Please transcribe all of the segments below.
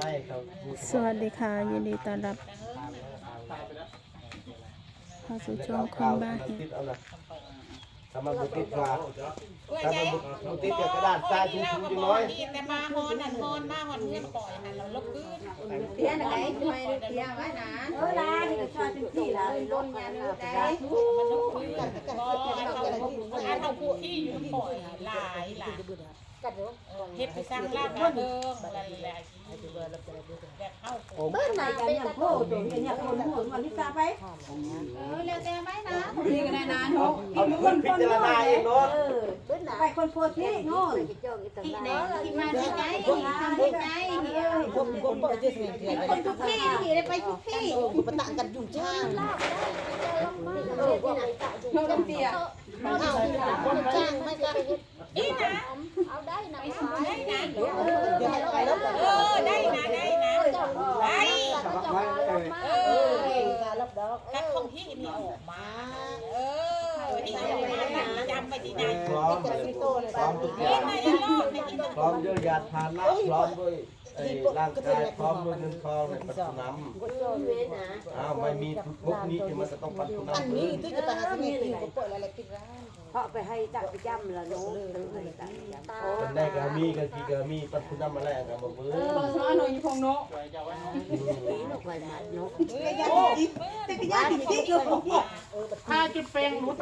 ไล่เขาพูดสวัสดีค่ะ ยินดีต้อนรับเข้าสู่ช่วงคนบ้ามันเห็ดติดเอาละถ้ามันบ่ติดว่าถ้ามันบ่ติดเดี๋ยวกระดาษทรายถูๆจังน้อยแต่มาฮอนนั่นฮอนมาฮอนเงื่อนปล่อยนั่นเราลบคืนเทียนไหนทำไมเทียนไว้นะเออลาที่ก็ชอบเป็นที่ละล้นยันได้มันลบคืนก็อันเขาอันเขาผู้ที่อยู่ปล่อยหลายหลาย เฮ็ดไปสร้างลาบมาเบิ่งอะไรแหละแบบเข้าเบิ้ลไหนกันอย่างโพดตัวเนี่ยคนหัวมันลิซ่าไปเออแล้วแต่ไหมนะนี่ก็ได้นะเนาะเอาคนพิจารณาเองเนาะเออไปคนโพดที่โน่นที่ไหนที่มาที่ไหนทำที่ไหนคนคนทุกที่ที่ได้ไปทุกที่ปะตะกันยุ่งช่างเราต้องเตียเอาคนจ้างไม่ก็อีนะเอาได้นะได้นะเดี๋ยวให้ไปแล้วเออได้นะได้นะได้ เออนักท่องเที่ยวนี่ออกมาเออที่ออกมานั่นจำไปที่ไหนพร้อมพร้อมทุกอย่างนี่นายรอบในที่ต้องพร้อมด้วยยาทานะพร้อมด้วย ไอ้ร่างกายพร้อมด้วยเงินทองในปัจจุบันอ้าวไม่มีทุกพวกนี้ที่มันจะต้องปัจจุบันเลยที่จะไปหาสมิติก็เปิดอะไรกินร้านเพราะไปให้ตักประจำละน้องตั้งให้ตักประจำกันได้ก็มีกันกี่ก็มีปัจจุบันมาแล้วกันบ่เบิ่งน้อยหน่อยพงเนาะนกไว้มาเนาะแต่ก็ยากที่จะอยู่ถ้าจุดเปลงรู้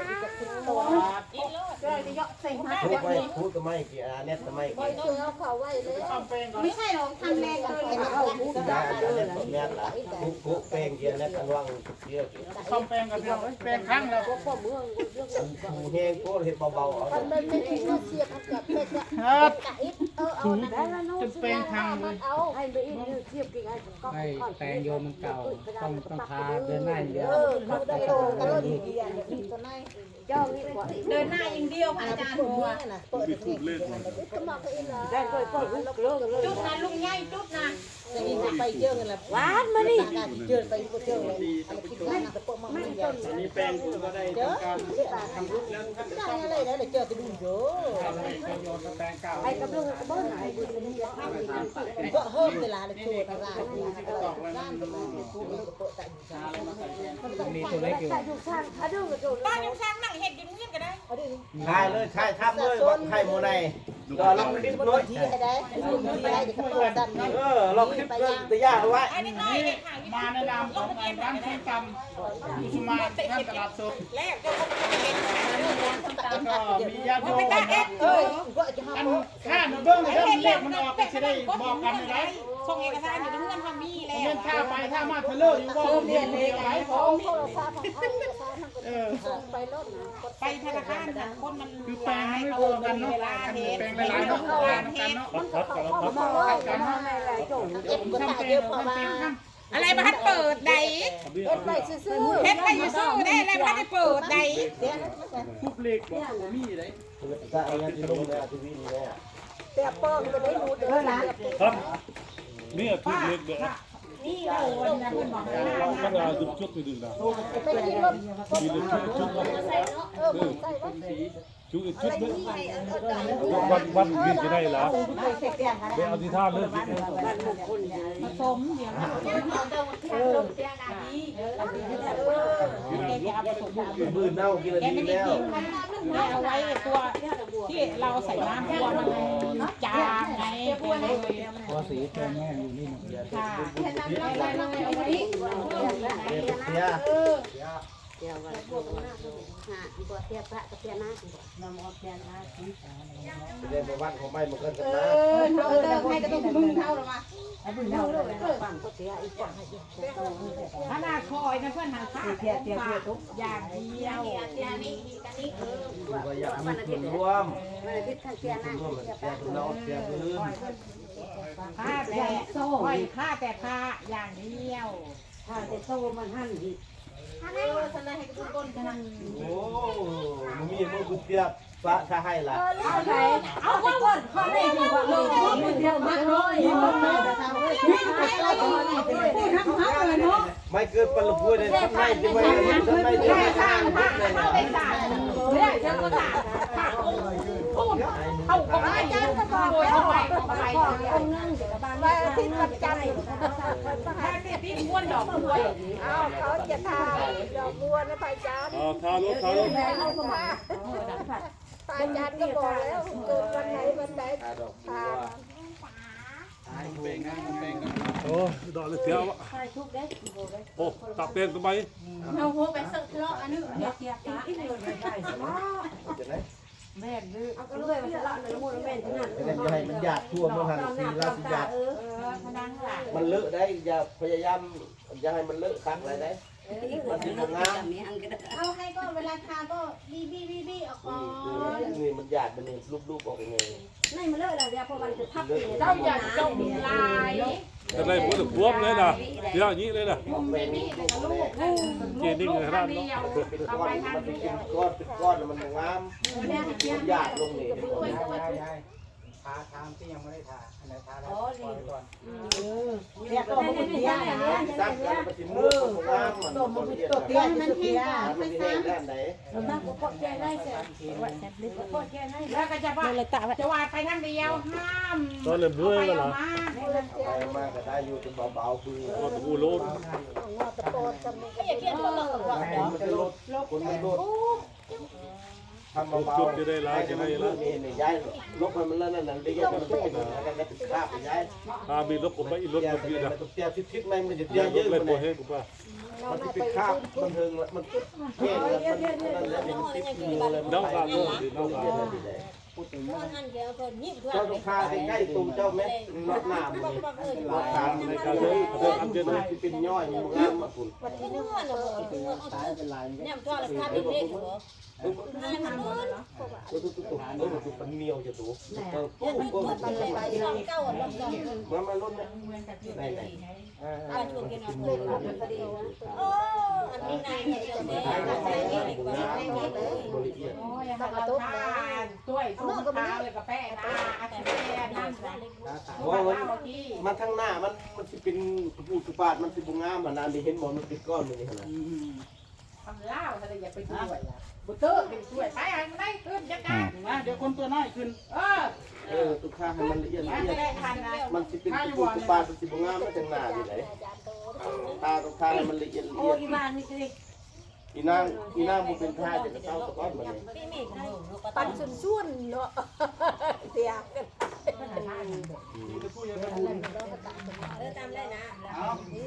อีกรอบก็จะยกใส่มาพูดไปพูดก็ไม่กี่อาเน็ตก็ไม่กี่ไม่ใช่หรอกทำแรงเกินเลยเอาหูได้ดับอาเลยเน็ตก็แม่ละกุ๊กแป้งเยอะนะกันว่างเยอะกี่ทำแปลงกับเพื่อนเปลงข้างแล้วหูแห้งโคตรเห็ดเบาๆเอามันไม่คิดว่าเสียบกับเพชรครับกะอิดเออเอานะได้แล้วน้องจุดเปลงครั้งเลยเอาให้ไปอีกเทียบกี่ไอ้ก็ไม่แปลงโยมมันเก่าต้องต้องทาเดินหน้าอย่างเดียวเออเขาได้โตกันแล้วดีๆอย่างนี้ตัวไหนเจ้านี่กว่าเดินหน้าอย่างเดียวค่ะอาจารย์หัวก็มาไปอีกแล้วได้ก็ก็ลุกเลิกเลยจุดนะลุงใหญ่จุดนะหวานมานี่อันนี้แปลงกูก็ได้ทำการทำรูปแล้วท่านได้อะไรแล้วเดี๋ยวเจอไปดูเยอะทำให้เขาโยนแปลงเก่าไอ้กับลูกบ้านไหนก็เพิ่มเวลาเลยตัวตลาดดูที่กระตอกแล้วนั่นมีตัวเล็กอยู่แต่อยู่ข้างถ้าดูก็ดูบ้านยังสร้างนั่งเห็ดอยู่เงี้ยก็ได้ใช่เลยใช่ทับเลยว่าใครโมไนก็ลองคลิปน้อยที่ให้ได้คุณที่ให้จะกระโดดดันเออลองคลิปเลยแต่ยากเอาไว้อันนี้น้อยเห็ดหางมาในนามของงานบ้านแข่งกรรมกุสุมาท่านตลาดสดแรกก็เขาเป็นเห็ดแล้วก็มีญาติโยไม่มได้เอันข้าหนูเบิ้งเรื่องเลขมันออกก็จะได้บอกกันเลยส่งเอกสารอยู่เงื่อนทำมีแล้วเงินท่าไปท่ามาเทเลอร์อยู่ว่าเรียนเลขไหนขขอองงโทรของเขาโทรศัพท์มันก็เออไปรถนะไปธนาคารนะคนมันคือแปลงไม่พอกันเนาะเวลาเห็ดแปลงหลายๆเนาะแปลงกันเนาะมันก็เข้าข้ามาเลยกันมาเลยจงเอ็ดก็ตาเป็นเยอะพอมาเป็นข้าง อะไรมาทัดเปิดใดเอ็ดไปซื้อเฮ็ดไปอยู่สู้ได้อะไรมาทัดเปิดใดทุบเลขบอกผมมีเลยถ้าเอาเงินที่ลงในทีวีนี่แหละแต่เปิ้งก็ได้รู้เด้อนะ ครับนี่ถูกเล็กเด้อ นี่โอ้ยนะเพิ่นบอกมันเอาจุดจุดไปดึงดาวไปที่รถมีเลยชุดชุดใส่เนาะเออใส่รถชุดชุดเด้อวันวันวินจะได้ละเคยเสร็จยังคะไปเอาที่ท่าเลิกกินบ้านมงคลเนี่ยผสมเดี๋ยวนะมือเน่ากินอะไรแกไม่ดีได้แล้วกินแม่เอาไว้ตัว ที่เราใส่น้ำตัวมันจางไงแกเลยพอสีตัวแม่อยู่นี่ค่ะเสียเดี๋ยวว่าหาตัวเทียบพระกับเทียนาเรียนประวัติของไม่มันก็จะเออเท่าเดิมให้ก็ต้องมึงเท่าหรอวะเท่าเลยฝั่งก็เสียอีกฝั่งขนาดคอยนะเพื่อนหางผ้าเทียบเทียบเทียบทุกอย่างเดียว ก็อยากมีส่วนร่วมวันอาทิตย์ข้างเทียนาร่วมเสียคุณน้องเสียพื้นผ้าแต่คอยผ้าแต่ผ้าอย่างเดียวถ้าจะโตมันหั่นอีกโอ้มันมีมันกุเตียบฟ้าถ้าให้ล่ะเอาไหนเอาไว้ก่อนข้อนี้ดีกว่าเลยมันเดียวมากเลยมันไม่ได้ทำเลยนี่ใครก็ตัวนี้พูดทำฮักเลยเนาะไม่เกินปลาพูดเลยทำไมจะไม่ทำไมจะไม่ทำ ว่าที่วันจันทร์แค่ที่พี่ม้วนดอกบัวอ้าวเขาจะทาดอกบัวนะพายจานอ๋อทารถทารถพายจานก็บอกแล้วเกิดวันไหนวันไหนทาดอกบัวโอ้ดอกเลยเสียวอะโอ้ตับเต้นทำไมเอาหัวไปสึกเลาะอันนี้เดียวเดียวจะได้ เอาก็เลยมาสละในละมุนแม่นขนาดจะได้อย่าให้มันหยาดทั่วเมื่อหันสีราสิหยาดเออพนังหลังมันเลอะได้อย่าพยายามอย่าให้มันเลอะคักอะไรได้ มันสิบ่งามเอาให้ก็เวลาทาก็บีบีบีบีออกก่อนนี่นี่มันหยาดมันนี่รูปๆออกยังไงในมันเลอะแล้วเดี๋ยวพอมันจะทับเจ้าอย่าจมลายจะได้หมดบวมเลยนะเดี๋ยวอย่างนี้เลยนะแม่นี่ลูกแม่เจนิ่งเลยครับเดียวเป็นก้อนมันเป็นก้อนเป็นก้อนมันงามมันหยาดลงนี่ ทาทามที่ยังไม่ได้ทาอันไหนทาแล้วอ๋อปล่อยนี่ไว้ก่อนเนี่ยตัวมันเตี้ยเนี่ยเนี่ยซักแล้วมันสิมือมันงามมันตัวมันตัวเตี้ยมันเตี้ยมันสิแห้งด้านไหนตั้งก็กดแก้ได้เสร็จกดแก้ได้แล้วก็จะว่าจะวาดไปทางเดียวห้ามตอนเลยเมื่อยแล้วมาล่ะไปมากก็ได้อยู่เป็นเบาๆคือก็ตะกูโลดตะโกนกันอย่าเครียดตัวเราคนมันลดคนมันลด ทำเบาๆจุดจะได้ร้ายจะได้ละนี่นี่ย้ายลบมันแล้วนั่นนั่นได้ยังมันเป็นอะไรกันติดคาบไปย้ายตามีลบผมไปอีรถเตี้ยมาพี่นะมันเตียทิศๆไม่มันจะเดี๋เตี้ยยวยืถดเลยมันปวดให้กูป่ะมันติดคาบมันเทิงมันเท่แล้วมันนั่นแหละมันติดมือเลยน้องกาโลน้องกาโล ดเจ้าต้องคาใกล้ๆตุ่มเจ้าแม่รถน้ำนี่รถทางในการเลยเดินอันเดียวที่เป็นย่อยมันงามมาคุณเนี่ยตัวละพันเด็กเหรอตุ๊ตุ๊ตุ๊กเออตุ๊มันเหนียวจะตุ๊กเออปุ๊บปุ๊บเก้าลำดองมันมารถเนี่ยไหนไหนอาชวนกันเอาเลยพอดีโอ้ อันนี้นกว่าบริเอียดโอ้ยมาเราทานด้วยทุ่งเท้าเลยกับแป้นะอาจารย์แป้นั่นว่ามันมันทั้งหน้ามันมันสิเป็นปูสุปาดมันสิบงามมันนานดีเห็นหมอนมันเป็นก้อนมันนี่ขนาดทำเล่าอะไรอย่าไปช่วยบุตรเป็นช่วยไปอะไรไม่ขึ้นจัการนะเดี๋ยวคนตัวน้อยขึ้น เออเออตุกข้าให้มันละเอียดละไม่เอียดได้ทันนะมันสิเป็นปูสุปาดมันสิบงามมันทั้งหน้าอยู่ไหน ตาตุกข้าให้มันละเอียดละโอ้เอียดยบ้านนี่คืออีนางอีนางมันเป็นท่าจะกระเต้าตะก้อนมันนี่พี่มีใครปันสุนส่วนเนาะเตียกัน เออตามได้นะ